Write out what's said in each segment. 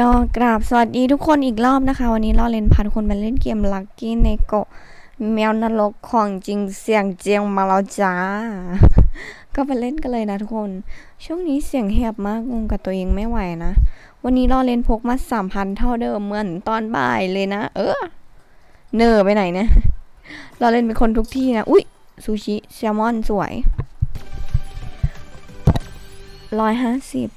ก็กราบสวัสดีทุกคนอีกรอบนะคะ วันนี้เราเล่นพาทุกคนมาเล่นเกมลักกี้ในโกะแมวนรกของจริงเสียงเจียงมาแล้วจ้า ก็ไปเล่นกันเลยนะทุกคน ช่วงนี้เสียงแหบมากงงกับตัวเองไม่ไหวนะ วันนี้เราเล่นพกมาสามพันเท่าเดิมเหมือนตอนบ่ายเลยนะ เออเนอไปไหนเนี่ยเราเล่นเป็นคนทุกที่นะ อุ้ยซูชิแซลมอนสวยร้อยห้าสิบ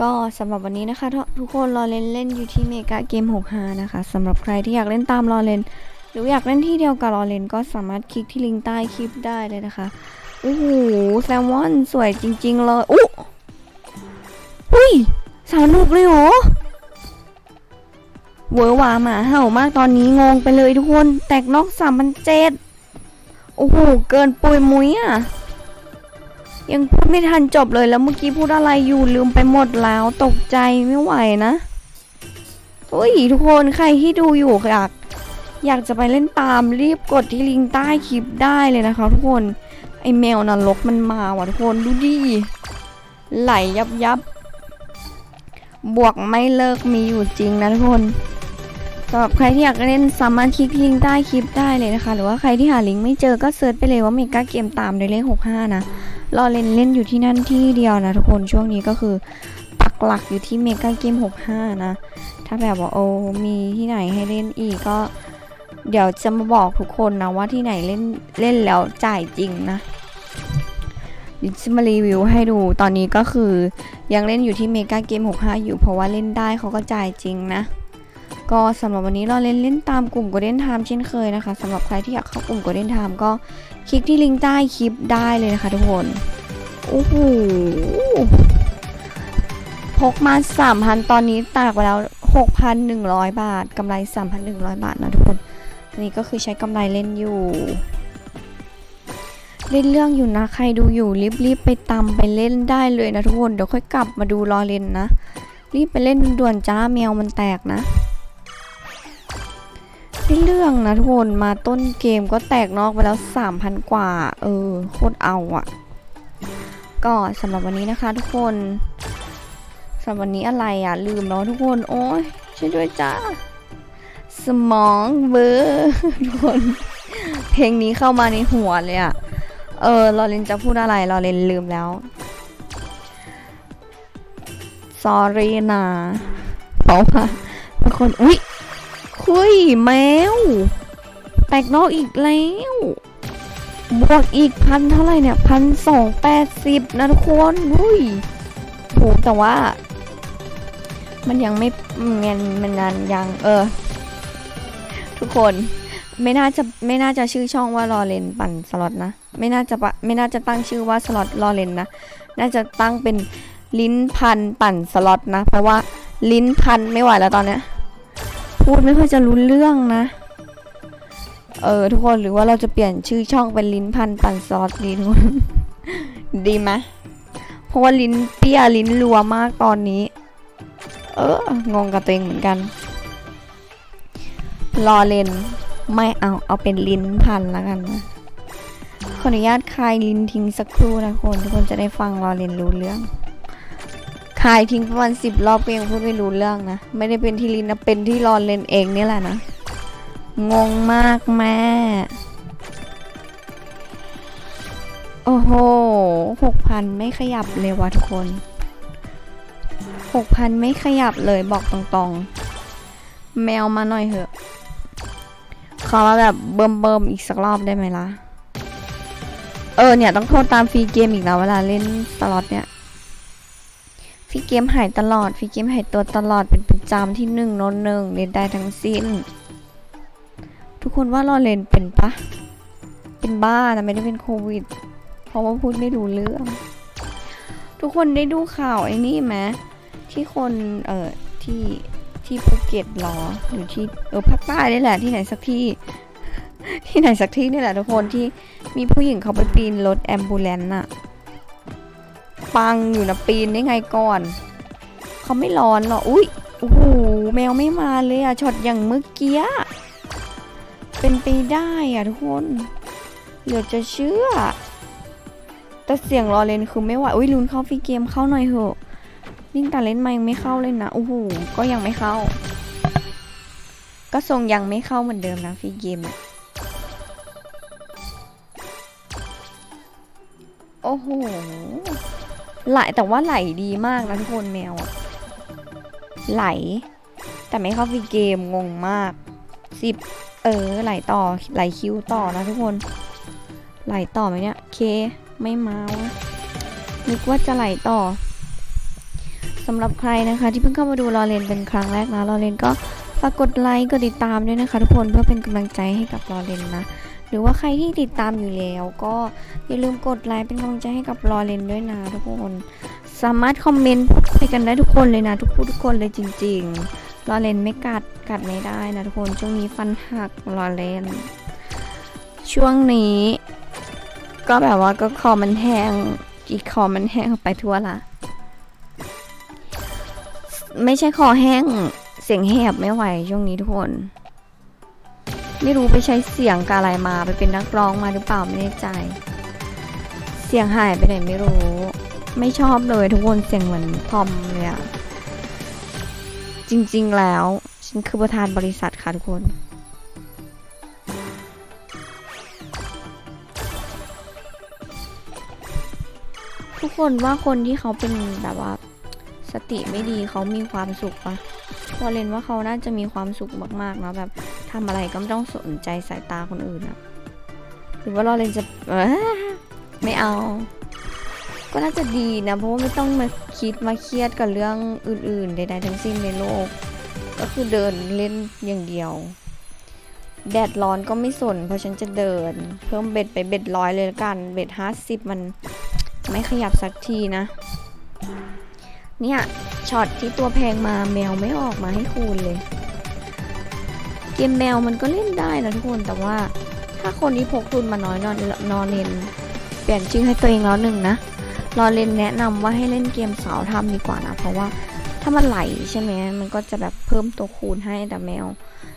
ก็สำหรับวันนี้นะคะ ทุกคนรอเล่นเล่นอยู่ที่เมกาเกม65นะคะสำหรับใครที่อยากเล่นตามรอเล่น หรืออยากเล่นที่เดียวกับรอเล่นก็สามารถคลิกที่ลิงก์ใต้คลิปได้เลยนะคะโอ้โหแซลมอนสวยจริง ๆ เลยอุ๊อุ้ยสาวนุกเลยเหรอเวอร์วาหมาเห่ามากตอนนี้งงไปเลยทุกคน แตกนอกสามพันเจ็ดโอ้โห เกินปุยมุ้ยอะ ยังพูดไม่ทันจบเลยแล้วเมื่อกี้พูดอะไรอยู่ลืมไปหมดแล้วตกใจไม่ไหวนะโอ้ยทุกคนใครที่ดูอยู่อยากอยากจะไปเล่นตามรีบกดที่ลิงก์ใต้คลิปได้เลยนะคะ ทุกคนไอแมวนรกมันมาว่ะทุกคนดูดิไหลยับยับบวกไม่เลิกมีอยู่จริงนะทุกคนสำหรับใครที่อยากเล่นสามารถคลิกลิงก์ใต้คลิปได้เลยนะคะ หรือว่าใครที่หาลิงก์ไม่เจอก็เซิร์ชไปเลยว่าเมกาเกมตามด้วยเลข65นะ รอเล่นเล่นอยู่ที่นั่นที่เดียวนะทุกคนช่วงนี้ก็คือปักหลักอยู่ที่เมกาเกม 65 นะ ถ้าแบบว่าโอ้มีที่ไหนให้เล่นอีกก็ เดี๋ยวจะมาบอกทุกคนนะว่าที่ไหนเล่นเล่นแล้วจ่ายจริงนะดิจะมารีวิวให้ดูตอนนี้ก็คือยังเล่นอยู่ที่เมกาเกม 65 อยู่เพราะว่าเล่นได้เขาก็จ่ายจริงนะ ก็สำหรับวันนี้เราเล่นเล่นตามกลุ่ม Golden Time เช่นเคยนะคะสำหรับใครที่อยากเข้ากลุ่ม Golden Time ก็ คลิกที่ลิงก์ใต้คลิปได้เลยนะคะทุกคน โอ้โห พกมา 3,000 ตอนนี้ตากไปแล้ว 6,100 บาทกำไร 3,100 บาทนะทุกคน อันนี้ก็คือใช้กำไรเล่นอยู่เล่นเรื่องอยู่นะ ใครดูอยู่รีบๆไปตามไปเล่นได้เลยนะทุกคน เดี๋ยวค่อยกลับมาดูรอเล่นนะ รีบไปเล่นด่วนจ้าแมวมันแตกนะ ได้เรื่องนะทุกคนมาต้นเกมก็แตกนอกไปแล้ว 3,000 กว่า เออ โคตรเอาอะก็สำหรับวันนี้นะคะทุกคนสำหรับวันนี้อะไรอะลืมแล้วทุกคน โอ้ยช่วยด้วยจ้าสมองเบอร์ทุกคน เพลงนี้เข้ามาในหัวเลยอะเออเราเรนจะพูดอะไรเราเรนลืมแล้ว sorry นะเพราะว่าบางคนอุ๊ย คุยแมว แตกนอกอีกแล้ว บวกอีกพันเท่าไหร่เนี่ยพันสองแปดสิบนะทุกคนอุ้ยโหแต่ว่า มันยังไม่เงินมันนานยัง เออ ทุกคนไม่น่าจะไม่น่าจะชื่อช่องว่ารอเลนปั่นสล็อตนะ ไม่น่าจะปะไม่น่าจะตั้งชื่อว่าสล็อตรอเลนนะ น่าจะตั้งเป็นลิ้นพันปั่นสล็อตนะ เพราะว่าลิ้นพันไม่ไหวแล้วตอนเนี้ย พูดไม่ค่อยจะรู้เรื่องนะ เออ ทุกคนหรือว่าเราจะเปลี่ยนชื่อช่องเป็นลิ้นพันปั่นซอสดีทุกคนดีไหมเพราะว่าลิ้นเปี้ยลิ้นรัวมากตอนนี้ เอองงกับตัวเองเหมือนกันรอเลนไม่เอาเอาเป็นลิ้นพันแล้วกันนะขออนุญาตคลายลิ้นทิ้งสักครู่นะคนทุกคนจะได้ฟังรอเลนรู้เรื่อง คายทิ้งประมาณสิบรอบก็ยังพูดไม่รู้เรื่องนะ ไม่ได้เป็นที่ลินนะ เป็นที่รอนเลนเองนี่แหละนะ งงมากแม่ โอ้โหหกพันไม่ขยับเลยวะทุกคนหกพันไม่ขยับเลยบอกตรงๆ แมวมาหน่อยเถอะ ขอมาแบบเบิ่มเบิ่มๆ อีกสักรอบได้ไหมล่ะ เออเนี่ย ต้องโทษตามฟรีเกมอีกแล้วเวลาเล่นสล็อตเนี่ย ฟรีเกมหายตลอดฟรีเกมหายตัวตลอดเป็นประจำที่หนึ่งโนนหนึ่งเล่นได้ทั้งสิ้น ทุกคนว่ารอเลนเป็นปะ เป็นบ้านะไม่ได้เป็นโควิด เพราะว่าพูดไม่ดูเรื่อง ทุกคนได้ดูข่าวไอ้นี่ไหมที่คนเอ่อที่ที่ภูเก็ตหรอหรือที่เออภาคใต้นี่แหละที่ไหนสักที่ ที่ไหนสักที่นี่แหละทุกคนที่มีผู้หญิงเขาไปปีนรถแอมบูเลนต์อะ ปังอยู่นะปีนได้ไงก่อน เขาไม่ร้อนหรอ อุ้ยโอ้โหแมวไม่มาเลยอะช็อตอย่างเมื่อกี้เป็นไปได้อะทุกคนเหลือจะเชื่อ แต่เสียงรอเลนคือไม่ไหวอุ้ยลุ้นเข้าฟรีเกมเข้าหน่อยเถอะนิ่งแต่เล่นมายังไม่เข้าเลยนะโอ้โหก็ยังไม่เข้า ก็ทรงยังไม่เข้าเหมือนเดิมนะฟรีเกมโอ้โห ไหลแต่ว่าไหลดีมากนะทุกคนแมวอะไหล แต่ไม่เข้าฟรีเกมงงมากสิบเออไหลต่อไหลคิวต่อนะทุกคน ไหลต่อไหมเนี่ยเคไม่มาวะนึกว่าจะไหลต่อสำหรับใครนะคะ ที่เพิ่งเข้ามาดูรอเลนเป็นครั้งแรกนะรอเลนก็ฝากกดไลค์กดติดตามด้วยนะคะ ทุกคนเพื่อเป็นกำลังใจให้กับรอเลนนะ หรือว่าใครที่ติดตามอยู่แล้ว ก็อย่าลืมกดไลค์เป็นกำลังใจให้กับรอเลนด้วยนะทุกคน สามารถคอมเมนต์พูดคุยกันได้ทุกคนเลยนะ ทุกผู้ทุกคนเลยจริงๆรอเลนไม่กัดกัดไม่ได้นะทุกคนช่วงนี้ฟันหักรอเลนช่วงนี้ ก็แบบว่าก็คอมันแห้งอีกคอมันแห้งไปทั่วละไม่ใช่คอแห้งเสียงแหบไม่ไหวช่วงนี้ทุกคน ไม่รู้ไปใช้เสียงกบอะไรมาไปเป็นนักร้องมาหรือเปล่าไม่แน่ใจ เสียงหายไปไหนไม่รู้ ไม่ชอบเลยทุกคนเสียงเหมือนทอมเลยอะจริง ๆ แล้ว ฉันคือประธานบริษัทค่ะทุกคนทุกคนว่าคนที่เขาเป็นแบบว่า สติไม่ดีเขามีความสุขปะพอเรนว่าเขาน่าจะมีความสุขมากๆเนาะแบบ ทำอะไรก็ไม่ต้องสนใจสายตาคนอื่นอะหรือว่าเราเรนจะไม่เอา ก็น่าจะดีนะ เพราะว่าไม่ต้องมาคิดมาเครียดกับเรื่องอื่นๆใดๆทั้งสิ้นในโลก ก็คือเดินเล่นอย่างเดียว แดดร้อนก็ไม่สน เพราะฉันจะเดิน เพิ่มเบ็ดไปเบ็ดร้อยเลยละกัน เบ็ดห้าสิบมันไม่ขยับสักทีนะ เนี่ยช็อตที่ตัวแพงมาแมวไม่ออกมาให้คูณเลย เกมแมวมันก็เล่นได้นะทุกคนแต่ว่าถ้าคนที่พกทุนมาน้อยนอนนอนเล่นเปลี่ยนชื่อให้ตัวเองแล้วหนึ่งนะรอเล่นแนะนำว่าให้เล่นเกมสาวทำดีกว่านะ เพราะว่าถ้ามันไหลใช่ไหมมันก็จะแบบเพิ่มตัวคูณให้แต่แมว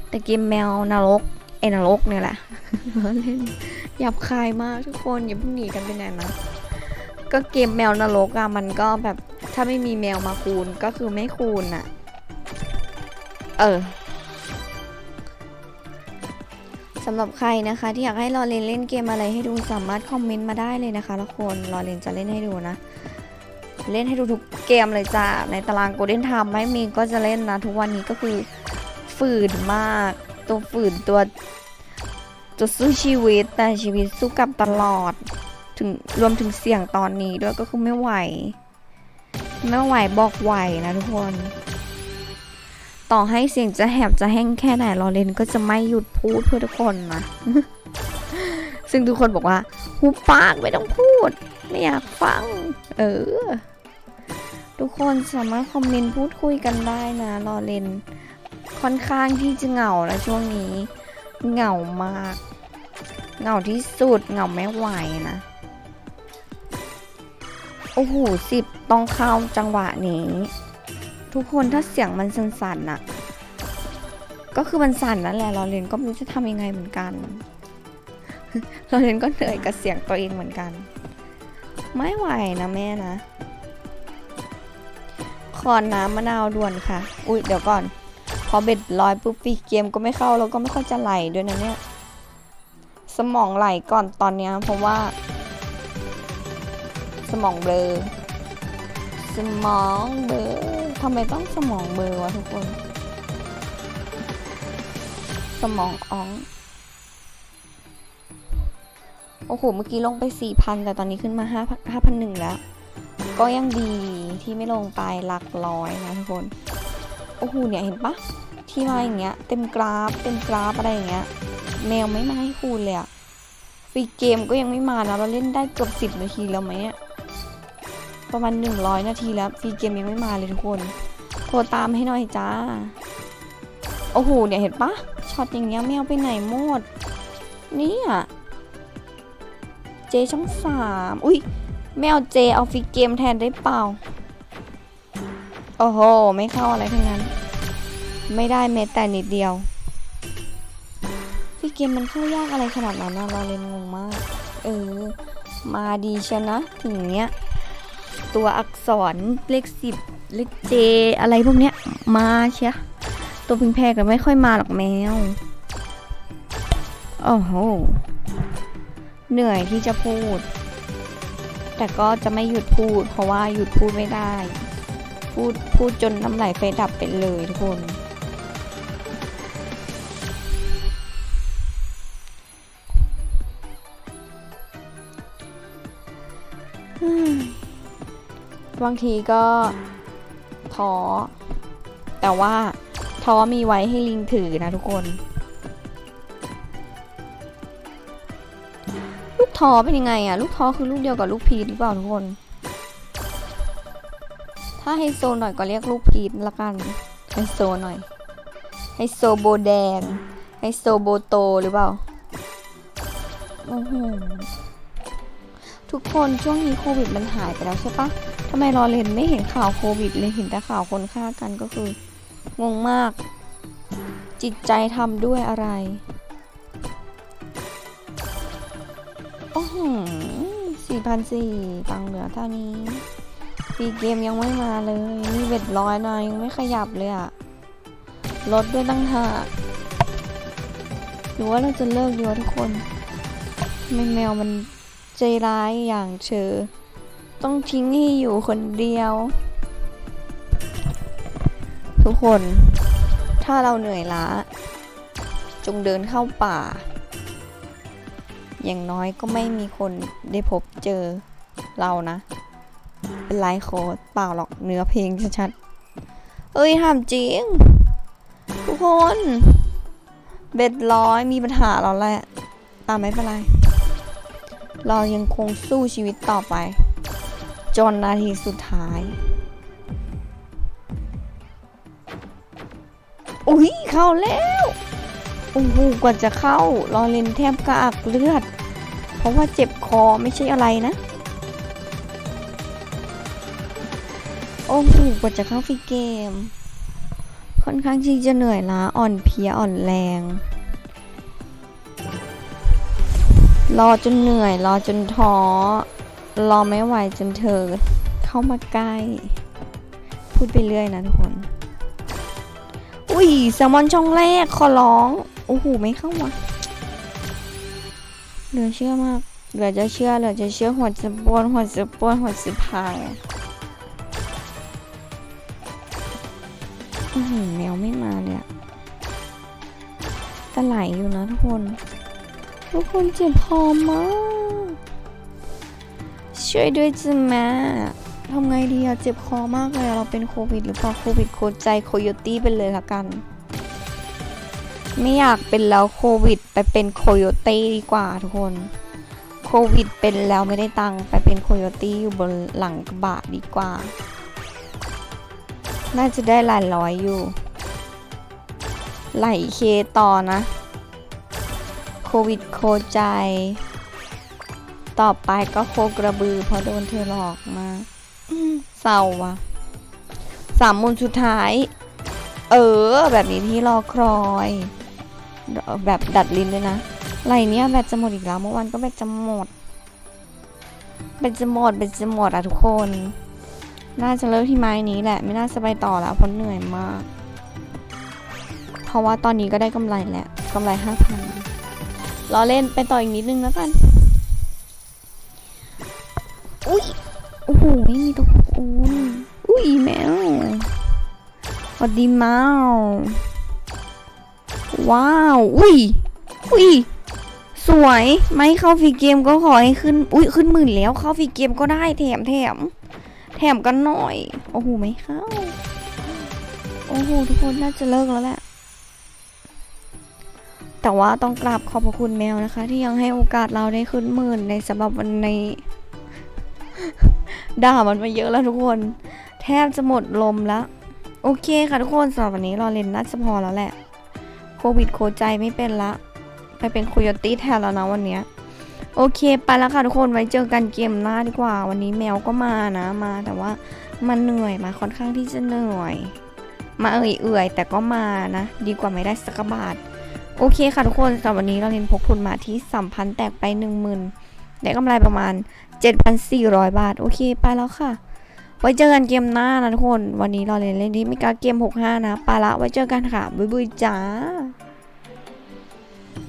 แต่เกมแมวนรกเอนรกเนี่ยแหละเล่นหยาบคายมากทุกคนอย่าเพิ่งหนีกันไปไหนนะก็เกมแมวนรกอะมันก็แบบถ้าไม่มีแมวมาคูณก็คือไม่คูณอะเออ สำหรับใครนะคะ ที่อยากให้รอเลนเล่นเกมอะไรให้ดูสามารถคอมเมนต์มาได้เลยนะคะทุกคนรอเลนจะเล่นให้ดูนะ เล่นให้ดูทุกเกมเลยจ้าในตารางโกลเด้นไทม์ไม่มีก็จะเล่นนะ ทุกวันนี้ก็คือฝืนมาก ตัวฝืนตัวจะสู้ชีวิตแต่ชีวิตสู้กับตลอดถึงรวมถึงเสี่ยงตอนนี้ด้วยก็คือไม่ไหว ไม่ไหวบอกไหวนะทุกคน ต่อให้เสียงจะแหบจะแห้งแค่ไหนรอเลนก็จะไม่หยุดพูดเพื่อทุกคนนะซึ่งทุกคนบอกว่าหูปากไม่ต้องพูด ไม่อยากฟัง เออ ทุกคนสามารถคอมเมนต์พูดคุยกันได้นะรอเลนค่อนข้างที่จะเหงาแล้วช่วงนี้ เหงามาก เหงาที่สุดเหงาไม่ไหวนะ โอ้โหสิบต้องเข้าจังหวะนี้ ทุกคนถ้าเสียงมันสั่นๆน่ะ ก็คือมันสั่นนั่นแหละเราเรียนก็ไม่รู้จะทำยังไงเหมือนกัน เราเรียนก็เหนื่อยกับเสียงตัวเองเหมือนกัน ไม่ไหวนะแม่นะขอน้ำมะนาวด่วนค่ะ อุ้ยเดี๋ยวก่อน พอเบ็ดลอยปุ๊บปีเกมก็ไม่เข้าแล้วก็ไม่ค่อยจะไหลด้วยนะเนี่ย สมองไหลก่อนตอนนี้เพราะว่า สมองเบลอ สมองเบลอ ทำไมต้องสมองเบลอวะทุกคน สมองอ้อง โอ้โห เมื่อกี้ลงไปสี่พันแต่ตอนนี้ขึ้นมาห้าห้าพันหนึ่งแล้ว ก็ยังดีที่ไม่ลงไปหลักร้อยนะทุกคน โอ้โห เนี่ยเห็นปะที่มาอย่างเงี้ย เต็มกราฟ เต็มกราฟอะไรอย่างเงี้ย แมวไม่มาให้คูณเลยอะฟรีเกมก็ยังไม่มานะ เราเล่นได้เกือบสิบนาทีแล้วไหมเนี่ย ประมาณ 100 นาทีแล้วฟรีเกมยังไม่มาเลยทุกคนโทรตามให้หน่อยจ้า โอ้โหเนี่ยเห็นปะช็อตอย่างเงี้ยแมวไปไหนหมด เนี่ยเจช่องสามอุ้ยแมวเจเอาฟรีเกมแทนได้เปล่า โอ้โห ไม่เข้าอะไรทั้งนั้น ไม่ได้แม้แต่นิดเดียวฟีเกมมันเข้ายากอะไรขนาดนั้นนะเราเลยงงมาก เออ มาดีชนะถึงเนี้ย ตัวอักษรเลขสิบเลขเจอะไรพวกเนี้ย มาเชียตัวพิงแพรก็ไม่ค่อยมาหรอกแมว โอ้โห เหนื่อยที่จะพูด แต่ก็จะไม่หยุดพูด เพราะว่าหยุดพูดไม่ได้ พูดพูดจนน้ำไหลไฟดับไปเลยทุกคน บางทีก็ท้อแต่ว่าท้อมีไว้ให้ลิงถือนะทุกคนลูกท้อเป็นยังไงอะลูกท้อคือลูกเดียวกับลูกพีทหรือเปล่าทุกคน ถ้าไฮโซหน่อยก็เรียกลูกพีทละกันไฮโซหน่อยไฮโซโบแดงไฮโซโบโตหรือเปล่าโอ้โหทุกคนช่วงนี้โควิดมันหายไปแล้วใช่ปะ ทำไมรอเลนไม่เห็นข่าวโควิดเลยเห็นแต่ข่าวคนฆ่ากันก็คืองงมาก จิตใจทำด้วยอะไรโอ้โหสี่พันสี่ตังเหลือเท่านี้ปีเกมยังไม่มาเลย นี่เบ็ดร้อยนะยังไม่ขยับเลยอะลดด้วยตั้งหากหรือว่าเราจะเลิกดีวะทุกคน แมวมันใจร้ายอย่างเชอ ต้องทิ้งให้อยู่คนเดียว ทุกคน ถ้าเราเหนื่อยล้า จงเดินเข้าป่า อย่างน้อยก็ไม่มีคนได้พบเจอเรานะ เป็นไลฟ์โค้ดเปล่าหรอกเนื้อเพลงชัดๆ เอ้ยถามจริง ทุกคนเบ็ดร้อยมีปัญหาเราแหละอ่าไม่เป็นไร เรายังคงสู้ชีวิตต่อไป จนนาทีสุดท้าย อุ้ยเข้าแล้วโอ้โหกว่าจะเข้า รอเลนแทบกระอักเลือด เพราะว่าเจ็บคอไม่ใช่อะไรนะ โอ้โหกว่าจะเข้าฟรีเกม ค่อนข้างที่จะเหนื่อยล้าอ่อนเพลียอ่อนแรง รอจนเหนื่อย รอจนท้อ รอไม่ไหวจนเธอเข้ามาใกล้ พูดไปเรื่อยนะทุกคน อุ้ยแซลมอนช่องแรกขอร้อง โอ้โห ไม่เข้าวะเหลือเชื่อมาก เหลือจะเชื่อเหลือจะเชื่อหัวจะปวดหัวจะปวดหัวจะพังอือแมวไม่มาเลยอะแต่ไหลอยู่นะทุกคน ทุกคนเจ็บคอมาก ช่วยด้วยจ้ะแม่ทำไงดีอะเจ็บคอมากเลยเราเป็นโควิดหรือเปล่าโควิดโคใจโคโยตี้ไปเลยละกัน ไม่อยากเป็นแล้วโควิดไปเป็นโคโยตี้ดีกว่าทุกคนโควิดเป็นแล้วไม่ได้ตังค์ไปเป็นโคโยตี้อยู่บนหลังกระบะดีกว่า น่าจะได้หลายร้อยอยู่ ไหลเคต่อนะ โควิดโคใจ ต่อไปก็โคกระบือเพราะโดนเธอหลอกมาอืมเศร้าว่ะสามมูลสุดท้าย เออ แบบนี้ที่รอคอย แบบดัดลิ้นด้วยนะไรเนี้ยแบตจะหมดอีกแล้วเมื่อวานก็แบตจะหมดแบตจะหมดแบตจะหมดอะทุกคน น่าจะเลิกที่ไม้นี้แหละ ไม่น่าจะไปต่อแล้วเพราะเหนื่อยมาก เพราะว่าตอนนี้ก็ได้กำไรแล้วกำไรห้าพันรอเล่นไปต่ออีกนิดนึงแล้วกัน อุ้ยโอ้โหไม่มีตัวอูนอุ้ยแมวสวัสดีแมวว้าว อุ้ย อุ้ย สวย ไม่เข้าฟรีเกมก็ขอให้ขึ้น อุ้ยขึ้นหมื่นแล้วเข้าฟรีเกมก็ได้แถมแถม แถมกันหน่อย โอ้โหไม่เข้า โอ้โหทุกคนน่าจะเลิกแล้วแหละ แต่ว่าต้องกราบขอบพระคุณแมวนะคะ ที่ยังให้โอกาสเราได้ขึ้นหมื่นในสำหรับวันนี้ ด่ามันมาเยอะแล้วทุกคน แทบจะหมดลมแล้ว โอเคค่ะทุกคนสำหรับวันนี้เราเล่นน่าจะพอแล้วแหละ โควิดโคใจไม่เป็นละ ไปเป็นคุยตี้แทนแล้วนะวันเนี้ยโอเค ไปแล้วค่ะทุกคนไว้เจอกันเกมหน้าดีกว่า วันนี้แมวก็มานะมาแต่ว่ามันเหนื่อยมาค่อนข้างที่จะเหนื่อย มาเอื่อยแต่ก็มานะ ดีกว่าไม่ได้สักบาท โอเคค่ะทุกคนสำหรับวันนี้เราเรียนพกทุนมาที่สามพันแตกไปหนึ่งหมื่นได้กำไรประมาณ 7,400 บาท โอเค ไปแล้วค่ะ ไว้เจอกันเกมหน้านะทุกคน วันนี้เราเล่นเล่นที่ไม่กล้าเกม 65 นะ ไปละ ไว้เจอกันค่ะ บ๊ายบายจ้า